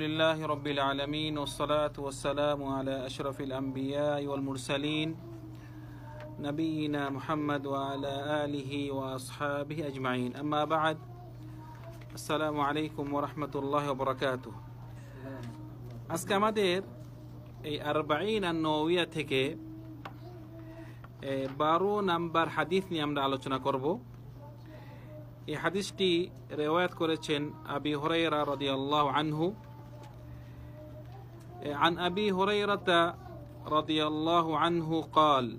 لله رب العالمين والصلاة والسلام على أشرف الأنبياء والمرسلين نبينا محمد وعلى آله وأصحابه أجمعين أما بعد السلام عليكم ورحمة الله وبركاته আজকে আমাদের এই আরবাইন আর নৌইয়া থেকে এ, বারো নাম্বার হাদিস নিয়ে আমরা আলোচনা করব এই হাদিসটি রেওয়ায়াত করেছেন আবি হরাইরা রাদিয়াল্লাহু আনহু عن أبي هريرة رضي الله عنه قال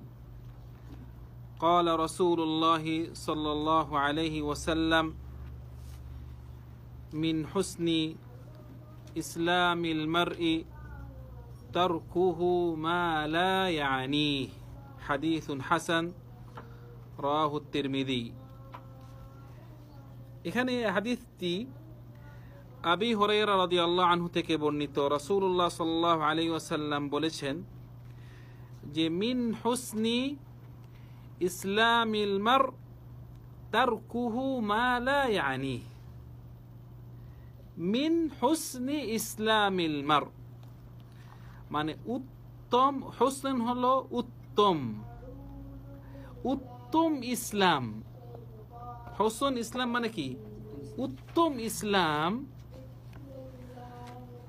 قال رسول الله صلى الله عليه وسلم من حسن إسلام المرء تركه ما لا يعنيه حديث حسن رواه الترمذي এখানে হাদিসটি আবি হরাইরা রাদিয়াল্লাহু আনহু থেকে বর্ণিত রাসূলুল্লাহ সাল্লাল্লাহু আলাইহি ওয়াসাল্লাম বলেছেন যে, মিন হুসনি ইসলামিল মার তারকুহু মা লা ইয়ানি। মিন হুসনি ইসলামিল মার। মানে উত্তম, হোসেন হলো উত্তম। উত্তম ইসলাম। হোসন ইসলাম মানে কি? উত্তম ইসলাম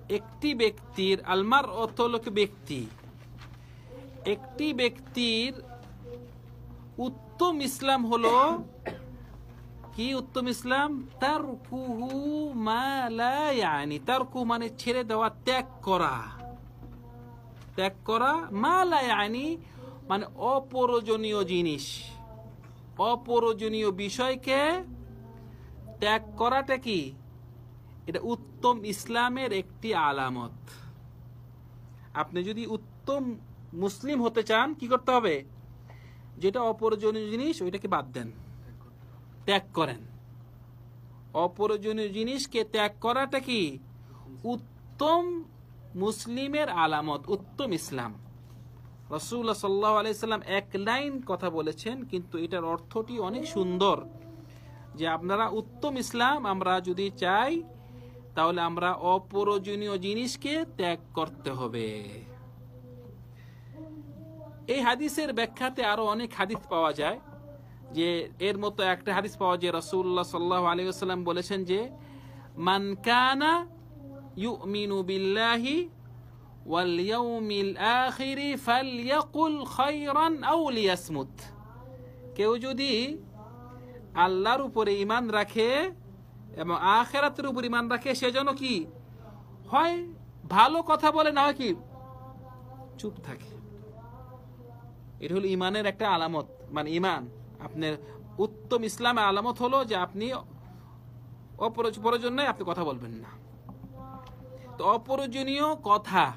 একটি ব্যক্তির আলমার হলো ব্যক্তি? একটি ব্যক্তির উত্তম ইসলাম হলো কি উত্তম ইসলাম? তার কুহু মালায়ানি তার কু মানে ছেড়ে দেওয়া, ত্যাগ করা। ত্যাগ করা মালায়ানি মানে অপ্রয়োজনীয় জিনিস। অপ্রয়োজনীয় বিষয়কে ত্যাগ করাটা কি? এটা উত্তম ইসলামের একটি আলামত। আপনি যদি উত্তম মুসলিম হতে চান, কি করতে হবে? যেটা অপ্রয়োজনীয় জিনিস, ওইটাকে বাদ দেন। ত্যাগ করেন। অপ্রয়োজনীয় জিনিসকে ত্যাগ করাটা কি? উত্তম মুসলিমের আলামত, উত্তম ইসলাম। রসুল্লাহ সাল্লাহ আলাইসাল্লাম এক লাইন কথা বলেছেন, কিন্তু এটার অর্থটি অনেক সুন্দর যে আপনারা উত্তম ইসলাম আমরা যদি চাই তাহলে আমরা অপ্রয়োজনীয় জিনিসকে ত্যাগ করতে হবে এই হাদিসের ব্যাখ্যাতে আরো অনেক হাদিস পাওয়া যায় যে এর মতো একটা হাদিস পাওয়া যায় রসুল্লাহ সাল্লাহ আলী সাল্লাম বলেছেন যে মান কানা ইউমিনু বিল্লাহি واليوم الآخر فليقل خيرا أو ليصمت কেউ যদি আল্লাহর উপরে ইমান রাখে এবং আখেরাতের উপর ইমান রাখে, সেজন্য কি? হয় ভালো কথা বলে, না হয় কি? চুপ থাকে। এটা হলো ইমানের একটা আলামত। মানে ইমান আপনার উত্তম ইসলামের আলামত হলো যে আপনি অপ্রয়োজন আপনি কথা বলবেন না। তো অপ্রয়োজনীয় কথা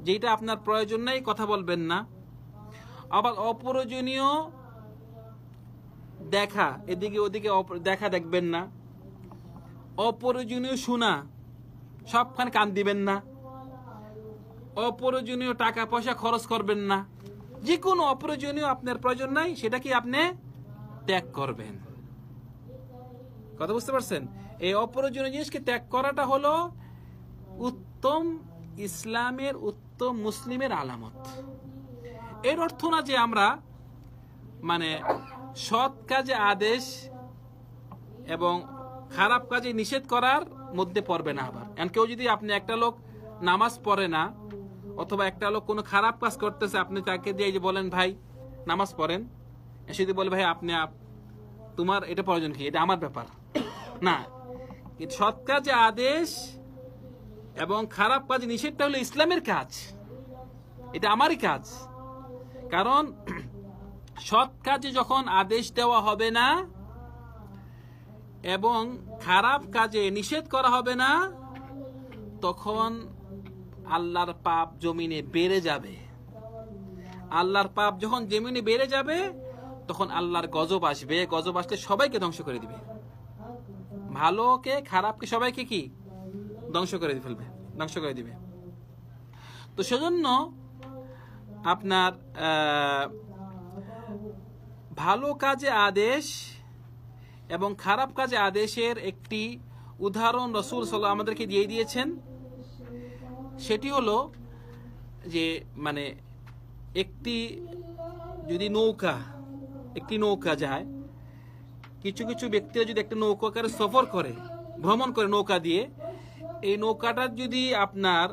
যেটা আপনার প্রয়োজন নাই, কথা বলবেন না। আবার অপ্রয়োজনীয় দেখা, এদিকে ওদিকে দেখা দেখবেন না। অপ্রয়োজনীয় শোনা সবখানে কান দিবেন না। অপ্রয়োজনীয় টাকা পয়সা খরচ করবেন না। যে কোনো অপ্রয়োজনীয় আপনার প্রয়োজন নাই, সেটা কি আপনি ত্যাগ করবেন। কথা বুঝতে পারছেন? এই অপ্রয়োজনীয় জিনিসকে ত্যাগ করাটা হলো উত্তম ইসলামের, উত্তম মুসলিমের আলামত। এর অর্থ না যে আমরা মানে সৎ কাজে আদেশ এবং খারাপ কাজে নিষেধ করার মধ্যে পড়বে না আবার। এমন কেউ যদি আপনি একটা লোক নামাজ পড়ে না, অথবা একটা লোক কোনো খারাপ কাজ করতেছে, আপনি তাকে দিয়ে যে বলেন, ভাই, নামাজ পড়েন। সে যদি বলে, ভাই, আপনি তোমার এটা প্রয়োজন কি? এটা আমার ব্যাপার। না। সৎ কাজে আদেশ এবং খারাপ কাজ নিষেধটা হলো ইসলামের কাজ। এটা আমারই কাজ। কারণ সৎ কাজে যখন আদেশ দেওয়া হবে না এবং খারাপ কাজে নিষেধ করা হবে না, তখন আল্লাহর পাপ জমিনে বেড়ে যাবে। আল্লাহর পাপ যখন জমিনে বেড়ে যাবে, তখন আল্লাহর গজব আসবে। গজব আসলে সবাইকে ধ্বংস করে দিবে। ভালোকে, খারাপকে সবাইকে কি? ধ্বংস করে ফেলবে, ধ্বংস করে দিবে। তো সেজন্য আপনার ভালো কাজে আদেশ এবং খারাপ কাজে আদেশের একটি উদাহরণ রসুল সাল্লাহ আমাদেরকে দিয়ে দিয়েছেন। সেটি হলো যে মানে একটি যদি নৌকা, একটি নৌকা যায়, কিছু কিছু ব্যক্তিরা যদি একটা নৌকা আকারে সফর করে, ভ্রমণ করে নৌকা দিয়ে, এই নৌকাটার যদি আপনার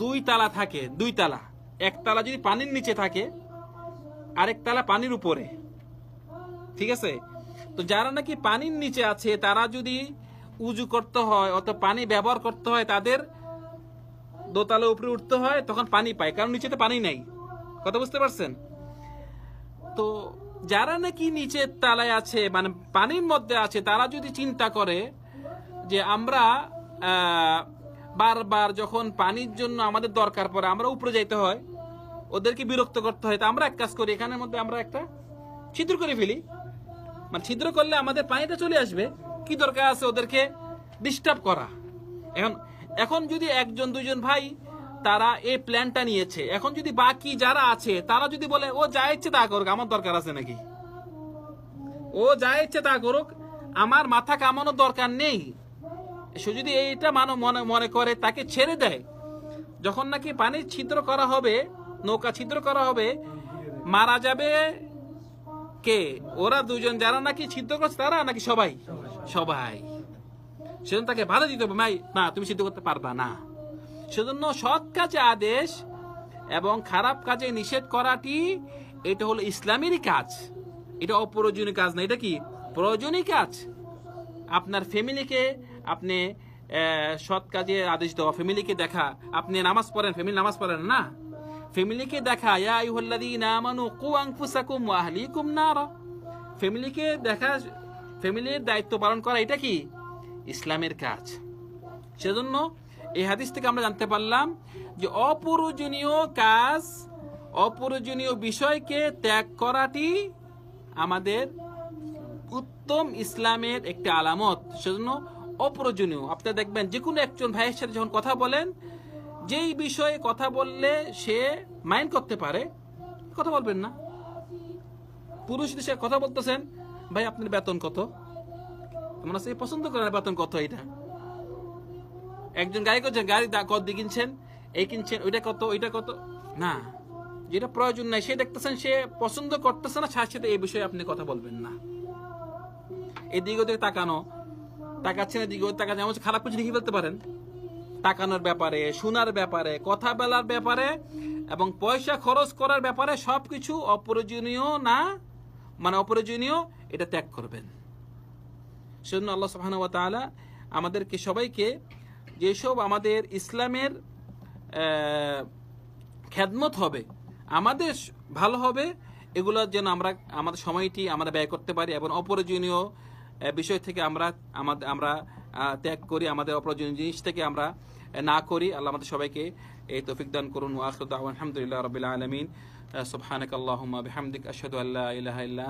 দুই তালা থাকে, দুই তালা, এক তালা যদি পানির নিচে থাকে, আরেক তালা পানির উপরে, ঠিক আছে? তো যারা নাকি পানির নিচে আছে, তারা যদি উজু করতে হয় অত পানি ব্যবহার করতে হয়, তাদের দোতলা উপরে উঠতে হয়, তখন পানি পায়। কারণ নিচে তো পানি নাই। কথা বুঝতে পারছেন? তো যারা নাকি নিচের তালায় আছে মানে পানির মধ্যে আছে, তারা যদি চিন্তা করে যে আমরা বারবার যখন পানির জন্য আমাদের দরকার পড়ে, আমরা উপরে যাইতে হয়, ওদেরকে বিরক্ত করতে হয়, তা আমরা এক কাজ করি, এখানের মধ্যে আমরা একটা ছিদ্র করে ফেলি। মানে ছিদ্র করলে আমাদের পানিটা চলে আসবে। কি দরকার আছে ওদেরকে? ডিস্টার্ব করা। এখন এখন যদি একজন দুজন ভাই তারা এই প্ল্যানটা নিয়েছে, এখন যদি বাকি যারা আছে, তারা যদি বলে, ও যা ইচ্ছে তা করুক, আমার দরকার আছে নাকি? ও যা ইচ্ছে তা করুক, আমার মাথা কামানোর দরকার নেই। সে যদি এইটা মানো, মনে মনে করে, তাকে ছেড়ে দেয়। যখন নাকি পানির ছিদ্র করা হবে, নৌকা ছিদ্র করা হবে, মারা যাবে কে? ওরা দুজন যারা নাকি সিদ্ধ করছে তারা নাকি সবাই? সবাই। সেজন্য তাকে বাধা দিতে হবে। ভাই না, তুমি সিদ্ধ করতে পারবা না। সেজন্য সৎ কাজে আদেশ এবং খারাপ কাজে নিষেধ করাটি, এটা হলো ইসলামেরই কাজ। এটা অপ্রয়োজনীয় কাজ না। এটা কি? প্রয়োজনীয় কাজ। আপনার ফ্যামিলিকে আপনি সৎ কাজে আদেশ দেওয়া, ফ্যামিলিকে দেখা। আপনি নামাজ পড়েন, ফ্যামিলি নামাজ পড়েন না? ফ্যামিলিকে দেখা, ইয়া আইয়ুহাল্লাযীনা আমানু কু আনফুসাকুম ওয়া আহলিকুম নারা। ফ্যামিলিকে দেখা ফ্যামিলির দায়িত্ব পালন করা, এটা কি? ইসলামের কাজ। সেজন্য এই হাদিস থেকে আমরা জানতে পারলাম যে অপ্রয়োজনীয় কাজ, অপ্রয়োজনীয় বিষয়কে ত্যাগ করাটি আমাদের উত্তম ইসলামের একটি আলামত। সেজন্য অপ্রয়োজনীয়। আপনি দেখবেন যে কোনো একজন ভাইয়ের সাথে যখন কথা বলেন যেই বিষয়ে কথা বললে সে মাইন্ড করতে পারে, কথা বলবেন না। পুরুষ সে কথা বলতেছেন, ভাই, আপনার বেতন কত? মনে হচ্ছে পছন্দ করেন বেতন কত এটা? একজন গাড়ি করছেন, গাড়ি কত দিয়ে কিনছেন? এই কিনছেন, ওইটা কত ওইটা কত? না। যেটা প্রয়োজন নাই, সে দেখতেছেন, সে পছন্দ করতেছে না, সাথে সাথে এই বিষয়ে আপনি কথা বলবেন না। এদিকে ওদিকে তাকানো, তাকাচ্ছেন, এদিকে তাকাচ্ছেন, এমন খারাপ কিছু লিখে ফেলতে পারেন। তাকানোর ব্যাপারে শোনার ব্যাপারে কথা বলার ব্যাপারে এবং পয়সা খরচ করার ব্যাপারে সব কিছু অপ্রয়োজনীয় না? মানে অপ্রয়োজনীয় এটা ত্যাগ করবেন। সেজন্য আল্লাহ ওয়া তাআলা আমাদেরকে সবাইকে যেসব আমাদের ইসলামের আহ, খেদমত হবে আমাদের ভালো হবে এগুলোর যেন আমরা আমাদের সময়টি আমরা ব্যয় করতে পারি এবং অপ্রয়োজনীয় বিষয় থেকে আমরা আমাদের আমরা ত্যাগ করি আমাদের অপ্রয়োজনীয় জিনিস থেকে আমরা না করি। আল্লাহ আমাদের সবাইকে এই তৌফিক দান করুন। ওয়াখির দাওয়ান আলহামদুলিল্লাহ রবিল আলমিন। সুবহানাক আল্লাহুম্মা বিহামদিক, আশহাদু আল্লা ইলাহা ইল্লা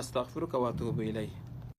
আস্তাগফিরুকা ওয়া আতুবু ইলাইক